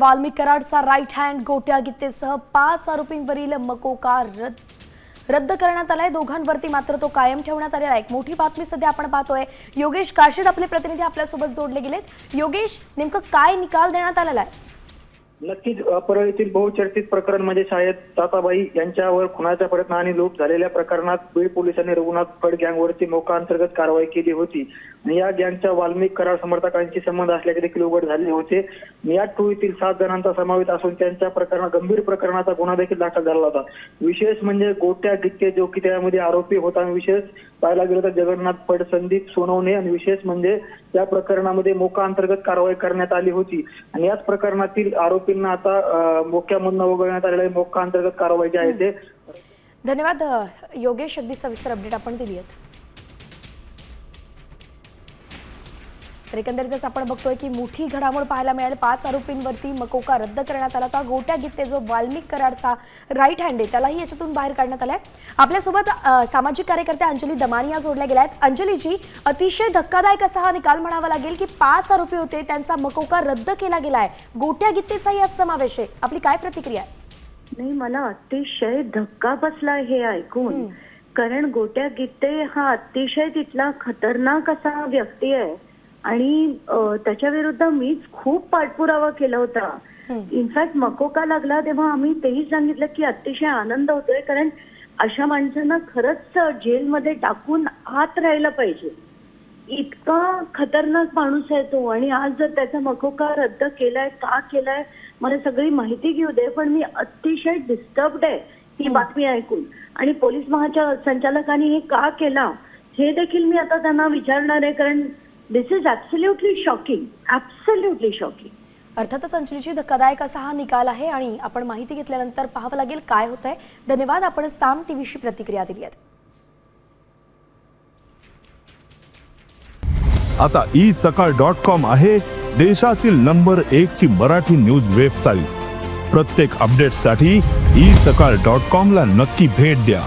वाल्मिक कराडचा right hand Gotya गीतेसह पाच आरोपींवरील मकोका रद्द. रद्द करण्यात आलाय. दोघांवरती मात्र तो कायम ठेवण्यात आलेला आहे. एक मोठी बातमी सध्या आपण पाहतोय. योगेश काशीद आपले प्रतिनिधी आपल्यासोबत जोडले गेलेत. योगेश नेमकं काय निकाल देण्यात आलेला आहे? नक्कीच परळीतील बहुचर्चित प्रकरण म्हणजे शाळेत ताताबाई यांच्यावर खुनाचा प्रयत्न आणि लूट झालेल्या प्रकरणात बीड पोलिसांनी रघुनाथ फड गँगवरती मोका अंतर्गत कारवाई केली होती. या गँगच्या वाल्मिक करार समर्थकांशी संबंध असल्याचे देखील उघड झाले होते. या टोळीतील सात जणांचा समावेश असून त्यांच्या प्रकरण गंभीर प्रकरणाचा गुन्हा देखील दाखल झाला होता. विशेष म्हणजे गोट्या गित्ते जो की त्यामध्ये आरोपी होता. आणि विशेष पाहायला गेलं तर जगन्नाथ फड संदीप सोनवणे आणि विशेष म्हणजे या प्रकरणामध्ये मोका अंतर्गत कारवाई करण्यात आली होती. आणि याच प्रकरणातील आरोपींना आता मोक्यामधून वगळण्यात आलेलं मोका अंतर्गत कारवाई जी आहे ते धन्यवाद योगेश. अगदी सविस्तर अपडेट आपण दिली आहेत. तर एकंदरीतच आपण बघतोय की मोठी घडामोड पाहायला मिळाली. पाच आरोपींवरती मकोका रद्द करण्यात आला होता. गोट्या गीते जो वाल्मिक कराडचा राईट हँड आहे त्यालाही याच्यातून बाहेर काढण्यात आलाय. आपल्यासोबत सामाजिक कार्यकर्त्या अंजली दमानिया जोडल्या गेल्या आहेत अंजलीजी अतिशय धक्कादायक असा हा निकाल म्हणावा लागेल की पाच आरोपी होते त्यांचा मकोका रद्द केला गेलाय. गोट्या गीतेचा यात समावेश आहे. आपली काय प्रतिक्रिया आहे? नाही मला अतिशय धक्का बसला हे ऐकून. कारण गोट्या गीते हा अतिशय तिथला खतरनाक असा व्यक्ती आहे. आणि त्याच्या विरुद्ध मीच खूप पाठपुरावा केला होता. इनफॅक्ट मकोका लागला तेव्हा आम्ही तेही सांगितलं की अतिशय आनंद होतोय कारण अशा माणसांना खरंच जेलमध्ये टाकून आत राहायला पाहिजे. इतका खतरनाक माणूस आहे तो आणि आज जर त्याचा मकोका रद्द केलाय का केलाय मला सगळी माहिती घेऊ दे पण मी अतिशय डिस्टर्ब्ड आहे ही बातमी ऐकून. आणि पोलीस महाच्या संचालकांनी हे का केला हे देखील मी आता त्यांना विचारणार आहे कारण this is absolutely shocking absolutely shocking अर्थातच अंजलीची धक्कादायक असा हा निकाल आहे आणि आपण माहिती घेतल्यानंतर पाहावं लागेल काय होतंय. धन्यवाद आपण साम टीव्हीशी प्रतिक्रिया दिली आहे आता ई सकाळ डॉट कॉम आहे देशातील नंबर एक ची मराठी न्यूज वेबसाईट प्रत्येक अपडेटसाठी ई सकाळ डॉट कॉम ला नक्की भेट द्या.